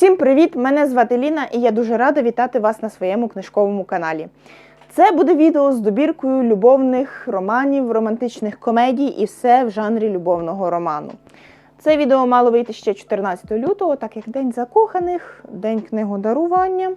Усім привіт! Мене звати Ліна і я дуже рада вітати вас на своєму книжковому каналі. Це буде відео з добіркою любовних романів, романтичних комедій і все в жанрі любовного роману. Це відео мало вийти ще 14 лютого, так як День закоханих, День книгодарування.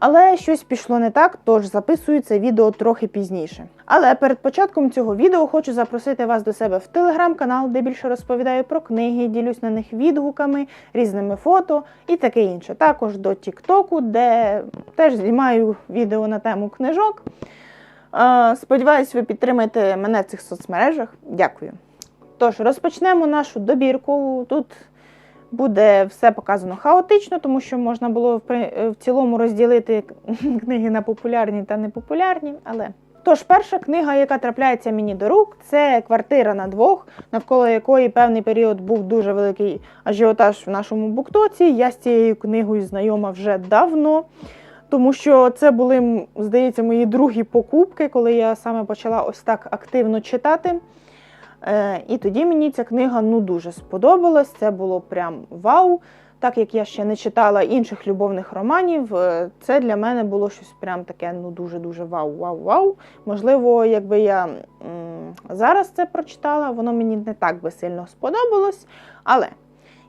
Але щось пішло не так, тож записую це відео трохи пізніше. Але перед початком цього відео хочу запросити вас до себе в телеграм-канал, де більше розповідаю про книги, ділюсь на них відгуками, різними фото і таке інше. Також до Тіктоку, де теж знімаю відео на тему книжок. Сподіваюсь, ви підтримаєте мене в цих соцмережах. Дякую. Тож, розпочнемо нашу добірку. Тут буде все показано хаотично, тому що можна було в цілому розділити книги на популярні та непопулярні. Але тож, перша книга, яка трапляється мені до рук, це квартира на двох, навколо якої певний період був дуже великий ажіотаж в нашому буктоці. Я з цією книгою знайома вже давно. Тому що це були, здається, мої другі покупки, коли я саме почала ось так активно читати. Е, і тоді мені ця книга ну дуже сподобалась. Це було прям вау. Так як я ще не читала інших любовних романів, е, це для мене було щось прям таке ну дуже-дуже вау, вау, вау. Можливо, якби я м, зараз це прочитала, воно мені не так би сильно сподобалось. Але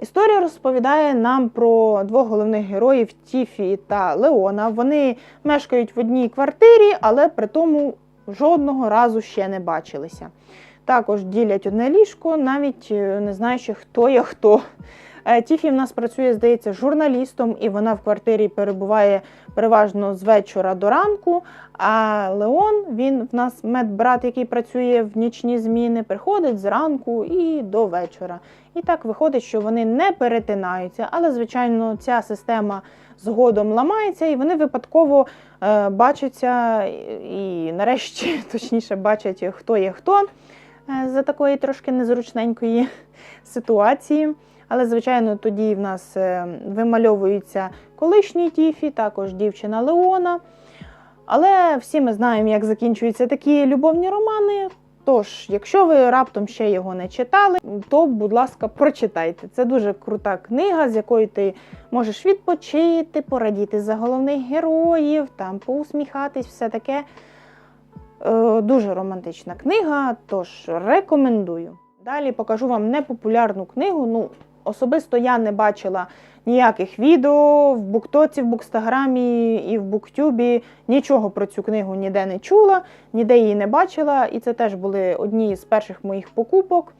історія розповідає нам про двох головних героїв Тіфі та Леона. Вони мешкають в одній квартирі, але при тому жодного разу ще не бачилися. Також ділять одне ліжко, навіть е, не знаючи, хто є хто. Е, Тіфі в нас працює, здається, журналістом, і вона в квартирі перебуває переважно з вечора до ранку. А Леон, він в нас медбрат, який працює в нічні зміни, приходить зранку і до вечора. І так виходить, що вони не перетинаються, але, звичайно, ця система згодом ламається, і вони випадково е, бачаться і, нарешті, точніше, бачать, хто є хто за такої трошки незручненької ситуації. Але, звичайно, тоді в нас е, вимальовується колишній Тіфі, також дівчина Леона. Але всі ми знаємо, як закінчуються такі любовні романи. Тож, якщо ви раптом ще його не читали, то, будь ласка, прочитайте. Це дуже крута книга, з якої ти можеш відпочити, порадіти за головних героїв, там поусміхатись, все таке. Е, дуже романтична книга, тож рекомендую. Далі покажу вам непопулярну книгу. Ну, особисто я не бачила ніяких відео в Буктоці, в Букстаграмі і в Буктюбі. Нічого про цю книгу ніде не чула, ніде її не бачила. І це теж були одні з перших моїх покупок.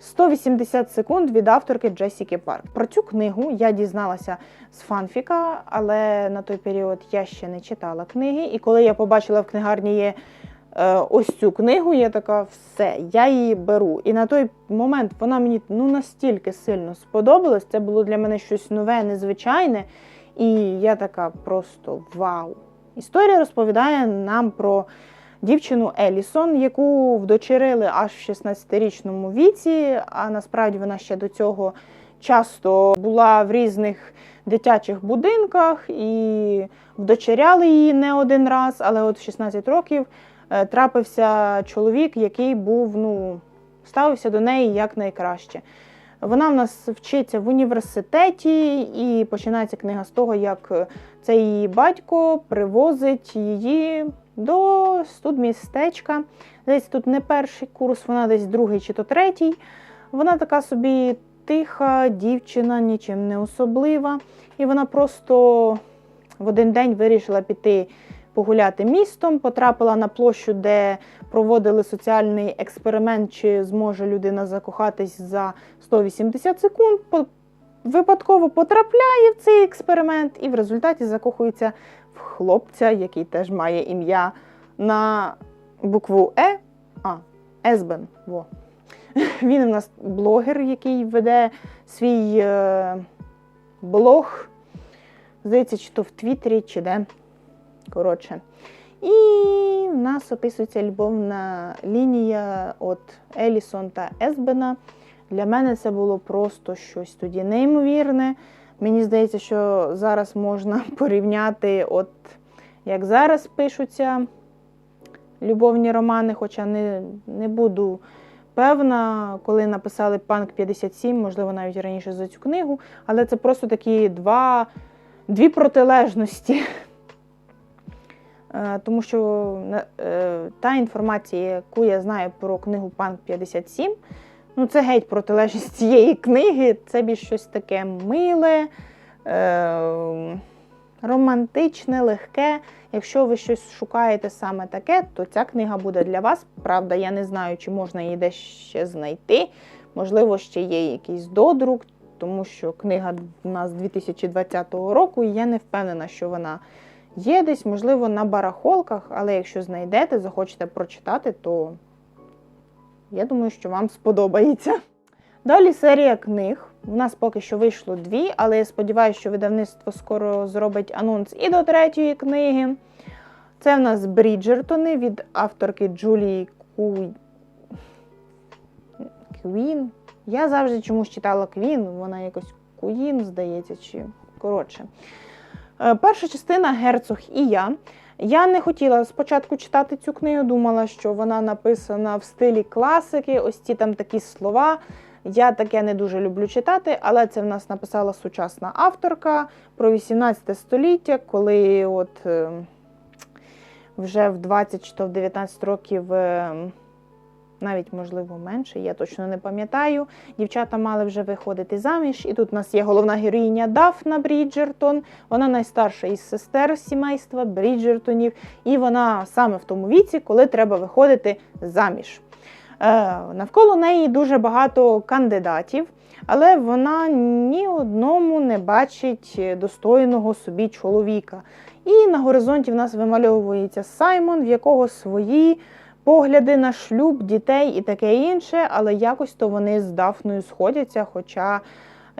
180 секунд від авторки Джесіки Парк. Про цю книгу я дізналася з фанфіка, але на той період я ще не читала книги. І коли я побачила в книгарні є ось цю книгу, я така, все, я її беру. І на той момент вона мені ну настільки сильно сподобалась. Це було для мене щось нове, незвичайне. І я така просто вау. Історія розповідає нам про дівчину Елісон, яку вдочерили аж в 16-річному віці, а насправді вона ще до цього часто була в різних дитячих будинках і вдочеряли її не один раз, але от в 16 років е, трапився чоловік, який був, ну, ставився до неї як найкраще. Вона в нас вчиться в університеті, і починається книга з того, як е, цей її батько привозить її до студмістечка. Десь тут не перший курс, вона десь другий чи то третій. Вона така собі тиха дівчина, нічим не особлива. І вона просто в один день вирішила піти погуляти містом, потрапила на площу, де проводили соціальний експеримент, чи зможе людина закохатись за 180 секунд. Випадково потрапляє в цей експеримент і в результаті закохується в хлопця, який теж має ім'я на букву Е. А, Есбен. Во. Він у нас блогер, який веде свій е, блог. Здається, чи то в Твіттері, чи де. Коротше. І в нас описується любовна лінія от Елісон та Есбена. Для мене це було просто щось тоді неймовірне. Мені здається, що зараз можна порівняти, от як зараз пишуться любовні романи, хоча не, не буду певна, коли написали Панк 57, можливо, навіть раніше за цю книгу, але це просто такі два, дві протилежності. Е, Тому що е, та інформація, яку я знаю про книгу Панк 57, ну це геть протилежність цієї книги. Це більш щось таке миле, е, романтичне, легке. Якщо ви щось шукаєте саме таке, то ця книга буде для вас. Правда, я не знаю, чи можна її десь ще знайти. Можливо, ще є якийсь додрук, тому що книга у нас 2020 року, і я не впевнена, що вона є десь, можливо, на барахолках, але якщо знайдете, захочете прочитати, то я думаю, що вам сподобається. Далі серія книг. У нас поки що вийшло дві, але я сподіваюся, що видавництво скоро зробить анонс і до третьої книги. Це в нас Бріджертони від авторки Джулії Куй... Квін. Я завжди чомусь читала Квін, вона якось Куїн, здається, чи коротше. Е, Перша частина Герцог і я. Я не хотіла спочатку читати цю книгу, думала, що вона написана в стилі класики, ось ці там такі слова. Я таке не дуже люблю читати, але це в нас написала сучасна авторка про 18 століття, коли от е, вже в 20 чи в 19 років, е, навіть можливо менше, я точно не пам'ятаю. Дівчата мали вже виходити заміж. І тут у нас є головна героїня Дафна Бріджертон. Вона найстарша із сестер сімейства Бріджертонів, і вона саме в тому віці, коли треба виходити заміж. Е, Навколо неї дуже багато кандидатів, але вона ні одному не бачить достойного собі чоловіка. І на горизонті в нас вимальовується Саймон, в якого свої погляди на шлюб, дітей і таке інше, але якось то вони з Дафною сходяться, хоча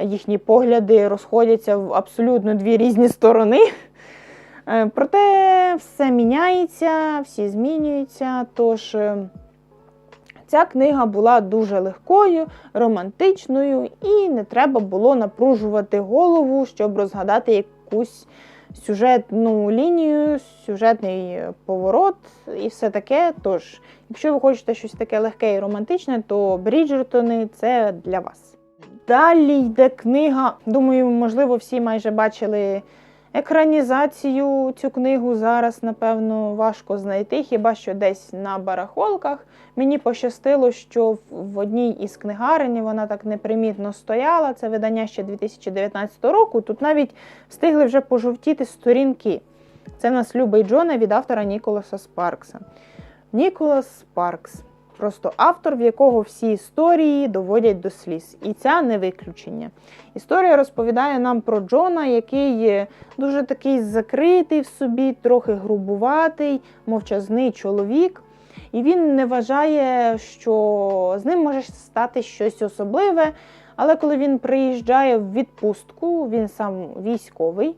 їхні погляди розходяться в абсолютно дві різні сторони. Е, Проте все міняється, всі змінюються. Тож е, ця книга була дуже легкою, романтичною, і не треба було напружувати голову, щоб розгадати якусь сюжетну лінію, сюжетний поворот і все таке. Тож, якщо ви хочете щось таке легке і романтичне, то Бріджертони це для вас. Далі йде книга. Думаю, можливо, всі майже бачили екранізацію цю книгу. Зараз, напевно, важко знайти, хіба що десь на барахолках. Мені пощастило, що в одній із книгарень вона так непримітно стояла. Це видання ще 2019 року. Тут навіть встигли вже пожовтіти сторінки. Це в нас Любий Джона від автора Ніколаса Спаркса. Ніколас Спаркс. Просто автор, в якого всі історії доводять до сліз. І ця не виключення. Історія розповідає нам про Джона, який дуже такий закритий в собі, трохи грубуватий, мовчазний чоловік. І він не вважає, що з ним може стати щось особливе. Але коли він приїжджає в відпустку, він сам військовий.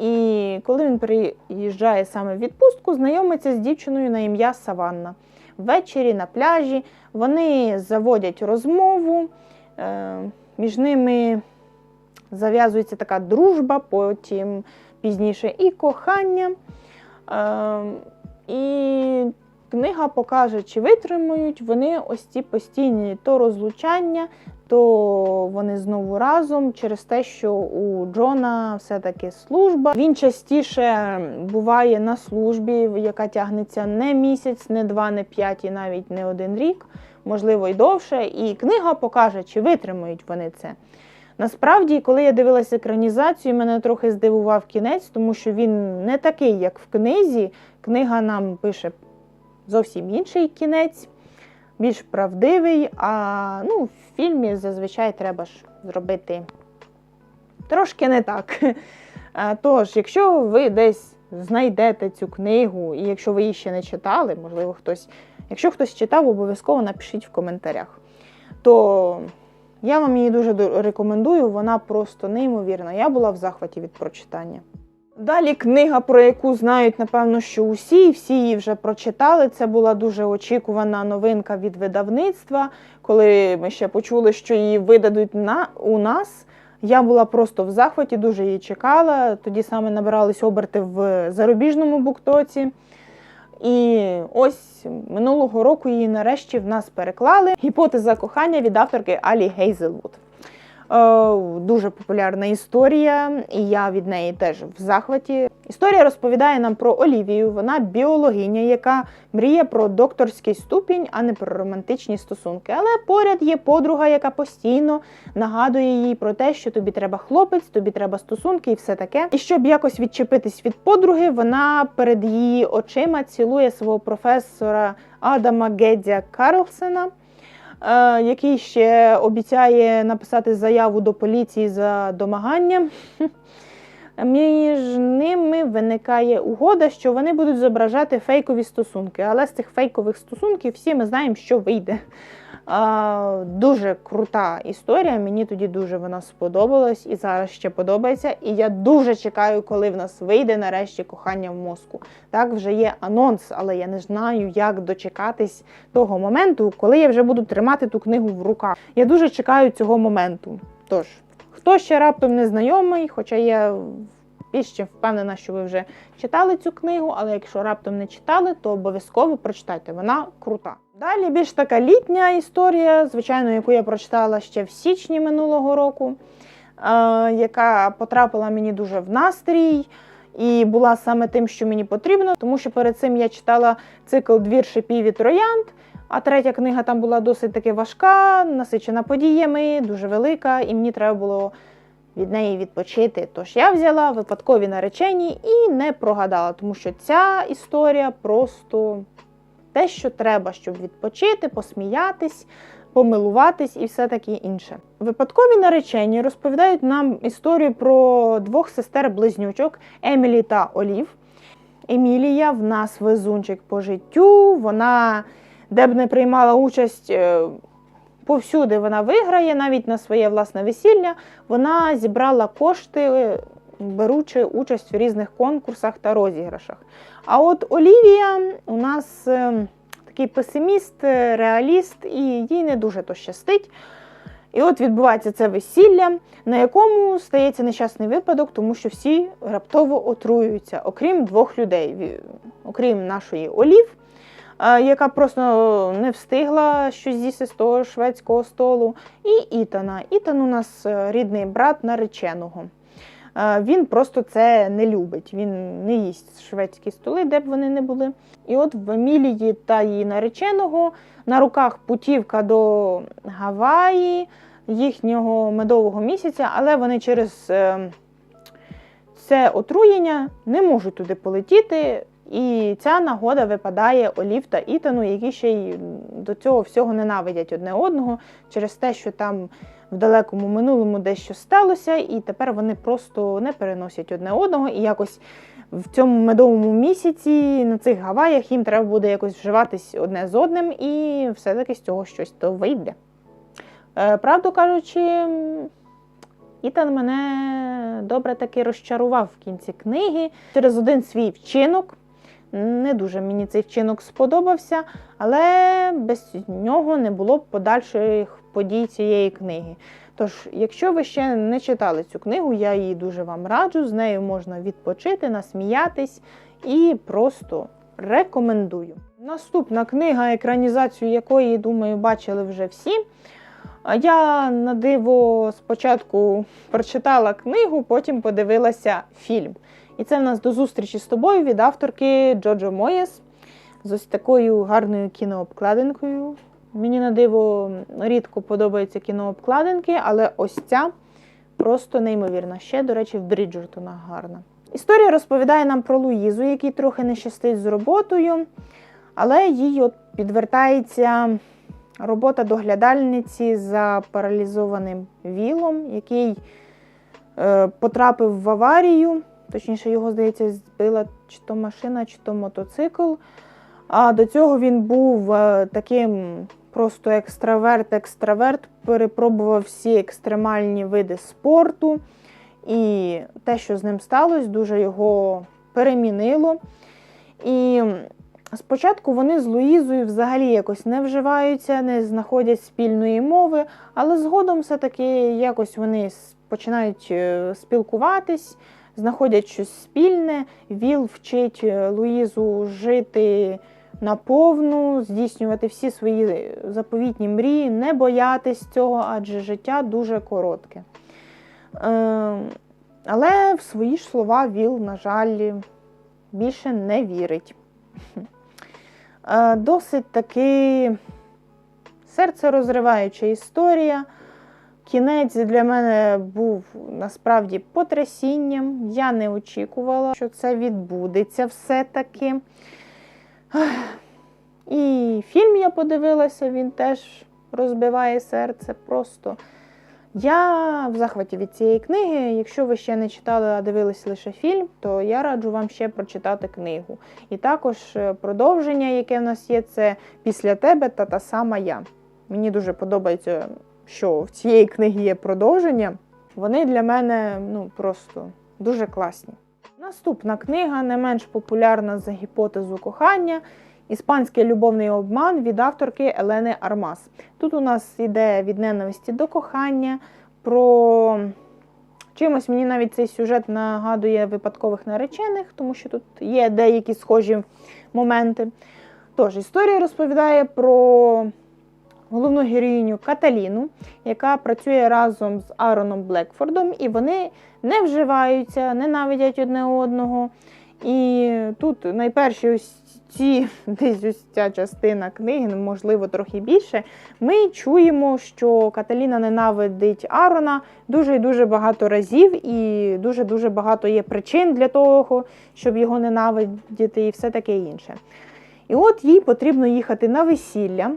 І коли він приїжджає саме в відпустку, знайомиться з дівчиною на ім'я Саванна. Ввечері на пляжі вони заводять розмову, е, між ними зав'язується така дружба, потім пізніше і кохання. Е, І книга покаже, чи витримують вони ось ці постійні то розлучання, то вони знову разом через те, що у Джона все-таки служба. Він частіше буває на службі, яка тягнеться не місяць, не два, не п'ять і навіть не один рік, можливо, й довше. І книга покаже, чи витримують вони це. Насправді, коли я дивилася екранізацію, мене трохи здивував кінець, тому що він не такий, як в книзі. Книга нам пише зовсім інший кінець, більш правдивий. А ну, в фільмі зазвичай треба ж зробити трошки не так. Тож, якщо ви десь знайдете цю книгу, і якщо ви її ще не читали, можливо, хтось, якщо хтось читав, обов'язково напишіть в коментарях. То я вам її дуже рекомендую, вона просто неймовірна. Я була в захваті від прочитання. Далі книга, про яку знають, напевно, що усі, і всі її вже прочитали. Це була дуже очікувана новинка від видавництва. Коли ми ще почули, що її видадуть на, у нас, я була просто в захваті, дуже її чекала. Тоді саме набирались оберти в зарубіжному буктоці. І ось минулого року її нарешті в нас переклали. Гіпотеза кохання від авторки Алі Гейзелвуд. Е, Дуже популярна історія, і я від неї теж в захваті. Історія розповідає нам про Олівію. Вона біологиня, яка мріє про докторський ступінь, а не про романтичні стосунки. Але поряд є подруга, яка постійно нагадує їй про те, що тобі треба хлопець, тобі треба стосунки і все таке. І щоб якось відчепитись від подруги, вона перед її очима цілує свого професора Адама Гедзя Карлсена. Е, Який ще обіцяє написати заяву до поліції за домаганням. Між ними виникає угода, що вони будуть зображати фейкові стосунки, але з цих фейкових стосунків всі ми знаємо, що вийде. А, дуже крута історія. Мені тоді дуже вона сподобалась і зараз ще подобається. І я дуже чекаю, коли в нас вийде нарешті кохання в мозку. Так, вже є анонс, але я не знаю, як дочекатись того моменту, коли я вже буду тримати ту книгу в руках. Я дуже чекаю цього моменту. Тож, хто ще раптом не знайомий, хоча я більше впевнена, що ви вже читали цю книгу, але якщо раптом не читали, то обов'язково прочитайте. Вона крута. Далі більш така літня історія, звичайно, яку я прочитала ще в січні минулого року, е, яка потрапила мені дуже в настрій. І була саме тим, що мені потрібно, тому що перед цим я читала цикл Двір шипів і троянд, а третя книга там була досить таки важка, насичена подіями, дуже велика, і мені треба було від неї відпочити. Тож я взяла випадкові наречені і не прогадала, тому що ця історія просто те, що треба, щоб відпочити, посміятись, помилуватись і все таке інше. Випадкові наречені розповідають нам історію про двох сестер-близнючок Емілі та Олів. Емілія в нас везунчик по життю. Вона, де б не приймала участь, е, повсюди вона виграє, навіть на своє власне весілля. Вона зібрала кошти, е, беручи участь в різних конкурсах та розіграшах. А от Олівія у нас е, такий песиміст, реаліст, і їй не дуже то щастить. І от відбувається це весілля, на якому стається нещасний випадок, тому що всі раптово отруюються, окрім двох людей, окрім нашої Олів, яка просто не встигла щось з'їсти з того шведського столу, і Ітана. Ітан у нас е, рідний брат нареченого. Він просто це не любить. Він не їсть шведські столи, де б вони не були. І от в Емілії та її нареченого на руках путівка до Гаваї, їхнього медового місяця, але вони через е, це отруєння не можуть туди полетіти. І ця нагода випадає Олів та Ітану, які ще й до цього всього ненавидять одне одного через те, що там в далекому минулому дещо сталося, і тепер вони просто не переносять одне одного. І якось в цьому медовому місяці на цих Гаваях їм треба буде якось вживатись одне з одним, і все-таки з цього щось то вийде. Е, Правду кажучи, Ітан мене добре таки розчарував в кінці книги через один свій вчинок. Не дуже мені цей вчинок сподобався, але без нього не було б подальших подій цієї книги. Тож, якщо ви ще не читали цю книгу, я її дуже вам раджу. З нею можна відпочити, насміятись і просто рекомендую. Наступна книга, екранізацію якої, думаю, бачили вже всі. Я на диво спочатку прочитала книгу, потім подивилася фільм. І це в нас до зустрічі з тобою від авторки Джоджо Моєс з ось такою гарною кінообкладинкою. Мені на диво рідко подобаються кінообкладинки, але ось ця просто неймовірна. Ще, до речі, в Бріджертона гарна. Історія розповідає нам про Луїзу, який трохи не щастить з роботою, але їй от підвертається робота доглядальниці за паралізованим вілом, який е, потрапив в аварію. Точніше, його, здається, збила чи то машина, чи то мотоцикл. А до цього він був е, таким просто екстраверт-екстраверт, перепробував всі екстремальні види спорту. І те, що з ним сталося, дуже його перемінило. І спочатку вони з Луїзою взагалі якось не вживаються, не знаходять спільної мови, але згодом все-таки якось вони починають е, спілкуватись, знаходять щось спільне. Віл вчить е, Луїзу жити наповну, здійснювати всі свої заповітні мрії, не боятись цього, адже життя дуже коротке. Е, але в свої ж слова Віл, на жаль, більше не вірить. Е, Досить таки серцерозриваюча історія. Кінець для мене був насправді потрясінням. Я не очікувала, що це відбудеться все-таки. І фільм я подивилася, він теж розбиває серце. Просто я в захваті від цієї книги. Якщо ви ще не читали, а дивились лише фільм, то я раджу вам ще прочитати книгу. І також е, продовження, яке в нас є, це після тебе та та сама я. Мені дуже подобається, що в цієї книги є продовження. Вони для мене ну, просто дуже класні. Наступна книга, не менш популярна за гіпотезу кохання. Іспанський любовний обман від авторки Елени Армас. Тут у нас йде від ненависті до кохання. Про чимось мені навіть цей сюжет нагадує випадкових наречених, тому що тут є деякі схожі моменти. Тож, історія розповідає про головну героїню Каталіну, яка працює разом з Ароном Блекфордом, і вони не вживаються, ненавидять одне одного. І тут найперші ось ці десь ось ця частина книги, можливо, трохи більше. Ми чуємо, що Каталіна ненавидить Арона дуже і дуже багато разів, і дуже дуже багато є причин для того, щоб його ненавидіти, і все таке інше. І от їй потрібно їхати на весілля.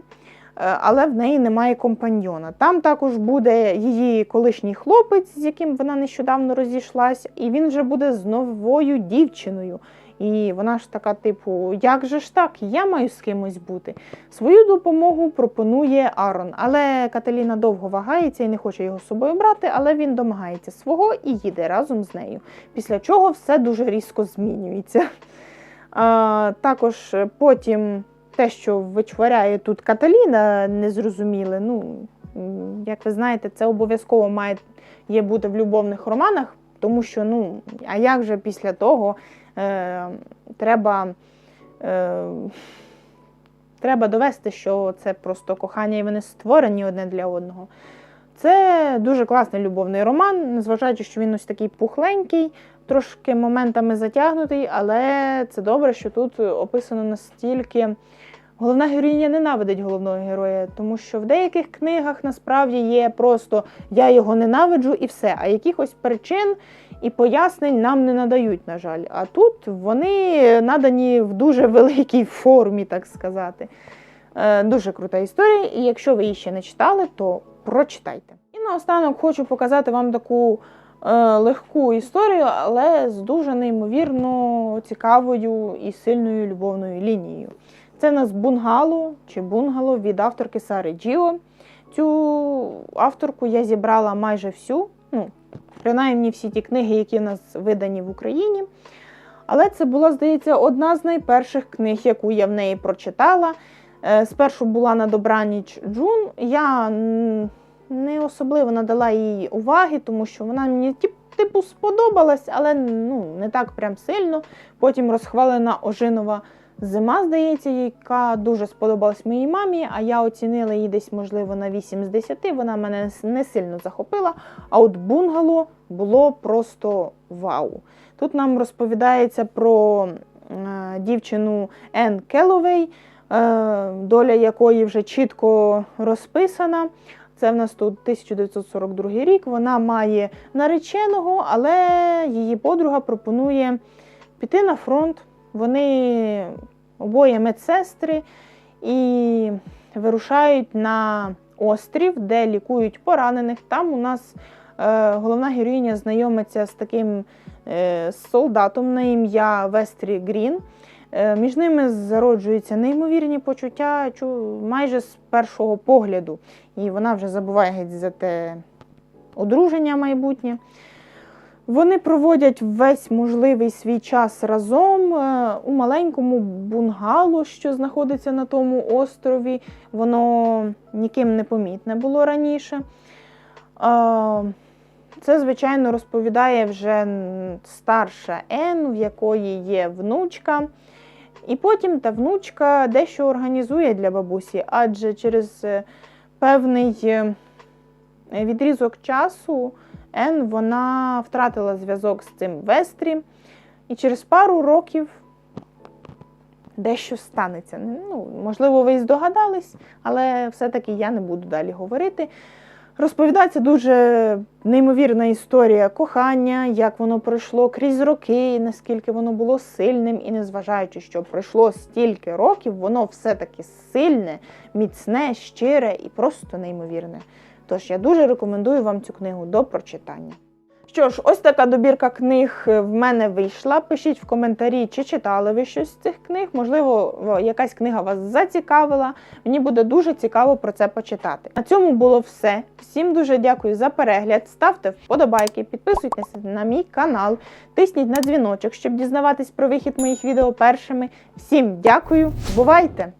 Е, Але в неї немає компаньйона. Там також буде її колишній хлопець, з яким вона нещодавно розійшлась, і він вже буде з новою дівчиною. І вона ж така, типу, як же ж так? Я маю з кимось бути. Свою допомогу пропонує Арон, але Каталіна довго вагається і не хоче його з собою брати, але він домагається свого і їде разом з нею. Після чого все дуже різко змінюється. А, також потім те, що вичваряє тут Каталіна, незрозуміле. Ну, як ви знаєте, це обов'язково має є бути в любовних романах, тому що, ну, а як же після того е, треба, е, треба довести, що це просто кохання і вони створені одне для одного. Це дуже класний любовний роман, незважаючи, що він ось такий пухленький, трошки моментами затягнутий, але це добре, що тут описано настільки. Головна героїня ненавидить головного героя, тому що в деяких книгах насправді є просто я його ненавиджу і все. А якихось причин і пояснень нам не надають, на жаль. А тут вони надані в дуже великій формі, так сказати. Е, Дуже крута історія, і якщо ви її ще не читали, то прочитайте. І наостанок хочу показати вам таку легку історію, але з дуже неймовірно цікавою і сильною любовною лінією. Це в нас бунгало чи бунгало від авторки Сари Джіо. Цю авторку я зібрала майже всю, ну, принаймні всі ті книги, які в нас видані в Україні. Але це була, здається, одна з найперших книг, яку я в неї прочитала. Е, Спершу була на добраніч Джун. Я не особливо надала їй уваги, тому що вона мені типу сподобалась, але ну, не так прям сильно. Потім розхвалена Ожинова зима, здається, яка дуже сподобалась моїй мамі, а я оцінила її десь, можливо, на 8 з 10. Вона мене не сильно захопила. А от бунгало було просто вау. Тут нам розповідається про е, дівчину Енн Келовей, е, доля якої вже чітко розписана. Це в нас тут 1942 рік. Вона має нареченого, але її подруга пропонує піти на фронт. Вони обоє медсестри і вирушають на острів, де лікують поранених. Там у нас е, головна героїня знайомиться з таким е, солдатом на ім'я Вестрі Грін. Е, Між ними зароджуються неймовірні почуття майже з першого погляду. І вона вже забуває геть за те одруження майбутнє. Вони проводять весь можливий свій час разом е, у маленькому бунгало, що знаходиться на тому острові. Воно ніким не помітне було раніше. Це, звичайно, розповідає вже старша Ен, в якої є внучка. І потім та внучка дещо організує для бабусі, адже через е, певний е, відрізок часу Ен вона втратила зв'язок з цим Вестрі, і через пару років дещо станеться. Ну, можливо, ви і здогадались, але все-таки я не буду далі говорити. Розповідається дуже неймовірна історія кохання, як воно пройшло крізь роки, наскільки воно було сильним, і незважаючи, що пройшло стільки років, воно все-таки сильне, міцне, щире і просто неймовірне. Тож я дуже рекомендую вам цю книгу до прочитання. Що ж, ось така добірка книг е, в мене вийшла. Пишіть в коментарі, чи читали ви щось з цих книг. Можливо, якась книга вас зацікавила. Мені буде дуже цікаво про це почитати. На цьому було все. Всім дуже дякую за перегляд. Ставте вподобайки, підписуйтесь на мій канал, тисніть на дзвіночок, щоб дізнаватись про вихід моїх відео першими. Всім дякую, бувайте!